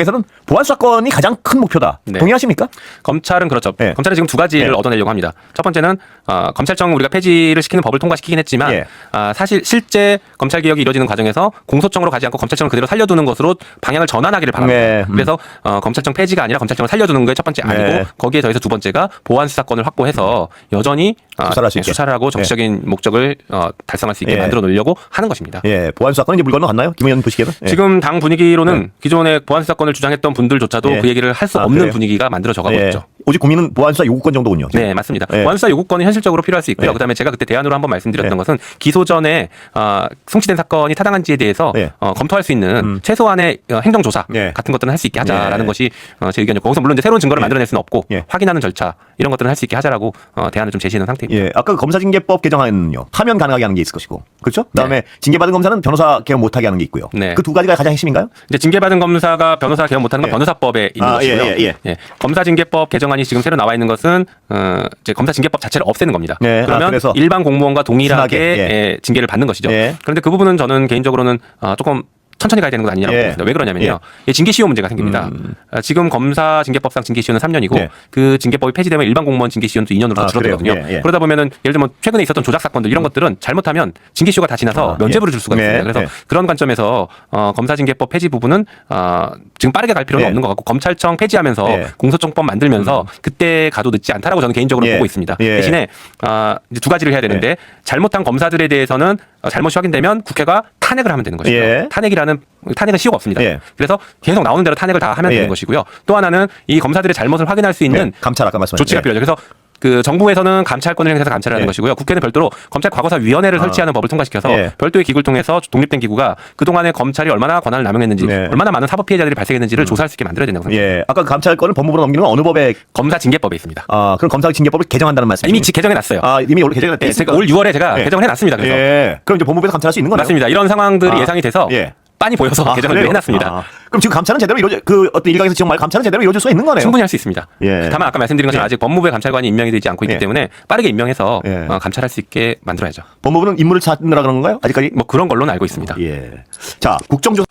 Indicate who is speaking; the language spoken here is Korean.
Speaker 1: 에서는 보안 수사권이 가장 큰 목표다.
Speaker 2: 네.
Speaker 1: 동의하십니까?
Speaker 2: 검찰은 그렇죠.
Speaker 1: 예.
Speaker 2: 검찰은 지금 두 가지를
Speaker 1: 예.
Speaker 2: 얻어내려고 합니다. 첫 번째는 어, 검찰청 우리가 폐지를 시키는 법을 통과시키긴 했지만
Speaker 1: 예.
Speaker 2: 아, 사실 실제 검찰 개혁이 이루어지는 과정에서 공소청으로 가지 않고 검찰청을 그대로 살려두는 것으로 방향을 전환하기를 바랍니다.
Speaker 1: 네. 음.
Speaker 2: 그래서 어, 검찰청 폐지가 아니라 검찰청을 살려두는 게 첫 번째 아니고
Speaker 1: 네.
Speaker 2: 거기에 더해서 두 번째가 보안 수사권을 확보해서 여전히 아,
Speaker 1: 수사를 할수 있게.
Speaker 2: 수사를 하고 정치적인 목적을 어, 달성할 수 있게
Speaker 1: 예.
Speaker 2: 만들어 놓으려고 하는 것입니다.
Speaker 1: 예, 보안 수사권은 이제 물 건너갔나요? 김 의원 보시기에는? 예.
Speaker 2: 지금 당 분위기로는 기존의 보안 수사권 을 주장했던 분들조차도
Speaker 1: 예.
Speaker 2: 그 얘기를 할 수
Speaker 1: 아,
Speaker 2: 없는
Speaker 1: 그래요?
Speaker 2: 분위기가 만들어져 가고
Speaker 1: 예.
Speaker 2: 있죠.
Speaker 1: 오직 국민은 보안 수사 요구권 정도군요. 지금.
Speaker 2: 네, 맞습니다.
Speaker 1: 예.
Speaker 2: 보안수사 요구권은 현실적으로 필요할 수 있고요.
Speaker 1: 예.
Speaker 2: 그다음에 제가 그때 대안으로 한번 말씀드렸던
Speaker 1: 예.
Speaker 2: 것은 기소 전에 어, 송치된 사건이 타당한지에 대해서
Speaker 1: 예.
Speaker 2: 어, 검토할 수 있는 최소한의 어, 행정조사
Speaker 1: 예.
Speaker 2: 같은 것들은 할 수 있게 하자라는
Speaker 1: 예.
Speaker 2: 것이 어, 제 의견이고 거기서 물론 이제 새로운 증거를 만들어낼 수는 없고
Speaker 1: 예.
Speaker 2: 확인하는 절차 이런 것들은 할 수 있게 하자라고 어, 대안을 좀 제시하는 상태입니다.
Speaker 1: 예, 아까 검사징계법 개정안은요 파면 가능하게 하는 게 있을 것이고, 그렇죠? 그다음에 징계받은 검사는 변호사 개업 못하게 하는 게 있고요.
Speaker 2: 네.
Speaker 1: 그 두 가지가 가장 핵심인가요?
Speaker 2: 이제 징계받은 검사가 변호사 개업 못하는 건
Speaker 1: 예.
Speaker 2: 변호사법에 있는
Speaker 1: 아, 예,
Speaker 2: 것이고요.
Speaker 1: 예, 예.
Speaker 2: 검사 징계법 개정안이 지금 새로 나와 있는 것은 어, 이제 검사 징계법 자체를 없애는 겁니다.
Speaker 1: 네, 아,
Speaker 2: 그러면
Speaker 1: 그래서
Speaker 2: 일반 공무원과 동일하게
Speaker 1: 순하게, 예.
Speaker 2: 예, 징계를 받는 것이죠.
Speaker 1: 예.
Speaker 2: 그런데 그 부분은 저는 개인적으로는 어, 조금 천천히 가야 되는 건 아니냐고
Speaker 1: 예.
Speaker 2: 봅니다. 왜 그러냐면요. 예, 징계 시효 문제가 생깁니다. 어, 지금 검사 징계법상 징계 시효는 3년이고
Speaker 1: 예.
Speaker 2: 그 징계법이 폐지되면 일반 공무원 징계 시효는 또 2년으로 더
Speaker 1: 아,
Speaker 2: 줄어들거든요.
Speaker 1: 예, 예.
Speaker 2: 그러다 보면은 예를 들면 최근에 있었던 조작 사건들 이런 것들은 잘못하면 징계 시효가 다 지나서
Speaker 1: 아, 예.
Speaker 2: 줄 수가
Speaker 1: 네,
Speaker 2: 있습니다. 그래서
Speaker 1: 네.
Speaker 2: 그런 관점에서 어, 검사 징계법 폐지 부분은 어, 지금 빠르게 갈 필요는
Speaker 1: 네.
Speaker 2: 없는 것 같고 검찰청 폐지하면서
Speaker 1: 네.
Speaker 2: 공소청법 만들면서 그때 가도 늦지 않다라고 저는 개인적으로
Speaker 1: 예.
Speaker 2: 보고 있습니다.
Speaker 1: 예.
Speaker 2: 대신에 어, 이제 두 가지를 해야 되는데 잘못한 검사들에 대해서는 어, 잘못이 확인되면 국회가 탄핵을 하면 되는 것이죠.
Speaker 1: 예.
Speaker 2: 탄핵이라는 탄핵은 시효가 없습니다.
Speaker 1: 예.
Speaker 2: 그래서 계속 나오는 대로 탄핵을 다 하면
Speaker 1: 예.
Speaker 2: 되는 것이고요. 또 하나는 이 검사들의 잘못을 확인할 수 있는
Speaker 1: 네, 감찰 아까 말씀하신
Speaker 2: 조치가
Speaker 1: 네.
Speaker 2: 필요하죠. 그래서 그 정부에서는 감찰권을 행사해서 감찰을 하는
Speaker 1: 예.
Speaker 2: 것이고요. 국회는 별도로 검찰 과거사 위원회를 설치하는 법을 통과시켜서
Speaker 1: 예.
Speaker 2: 별도의 기구를 통해서 독립된 기구가 그동안에 검찰이 얼마나 권한을 남용했는지
Speaker 1: 네. 음.
Speaker 2: 얼마나 많은 사법 피해자들이 발생했는지를 조사할 수 있게 만들어야 된다고 생각합니다.
Speaker 1: 예, 아까 그 감찰권을 법무부로 넘기는 건 어느 법에
Speaker 2: 검사 징계법에 있습니다.
Speaker 1: 아 그럼 검사 징계법을 개정한다는 말씀이죠?
Speaker 2: 이미 지- 개정해 놨어요.
Speaker 1: 아 이미 원래 개정이
Speaker 2: 예, 제가 올 6월에 제가
Speaker 1: 예.
Speaker 2: 개정을 해놨습니다. 그래서
Speaker 1: 예, 그럼 이제 법무부에서 감찰할 수 있는 거네요.
Speaker 2: 맞습니다. 이런 상황들이
Speaker 1: 아,
Speaker 2: 예상이 돼서
Speaker 1: 예.
Speaker 2: 빤히 보여서
Speaker 1: 아,
Speaker 2: 개정을
Speaker 1: 그래요?
Speaker 2: 해놨습니다.
Speaker 1: 아, 그럼 지금 감찰은 제대로 이루어져 그 어떤 일각에서 지금 말 감찰은 제대로 이루어질 수가 있는 거네요.
Speaker 2: 충분히 할 수 있습니다.
Speaker 1: 예.
Speaker 2: 다만 아까 말씀드린 것처럼
Speaker 1: 예.
Speaker 2: 아직 법무부의 감찰관이 임명이 되지 않고 있기
Speaker 1: 예.
Speaker 2: 때문에 빠르게 임명해서
Speaker 1: 예.
Speaker 2: 어, 감찰할 수 있게 만들어야죠.
Speaker 1: 법무부는 인물을 찾느라 그런 건가요? 아직까지?
Speaker 2: 뭐 그런 걸로는 알고 있습니다.
Speaker 1: 예. 자, 국정조사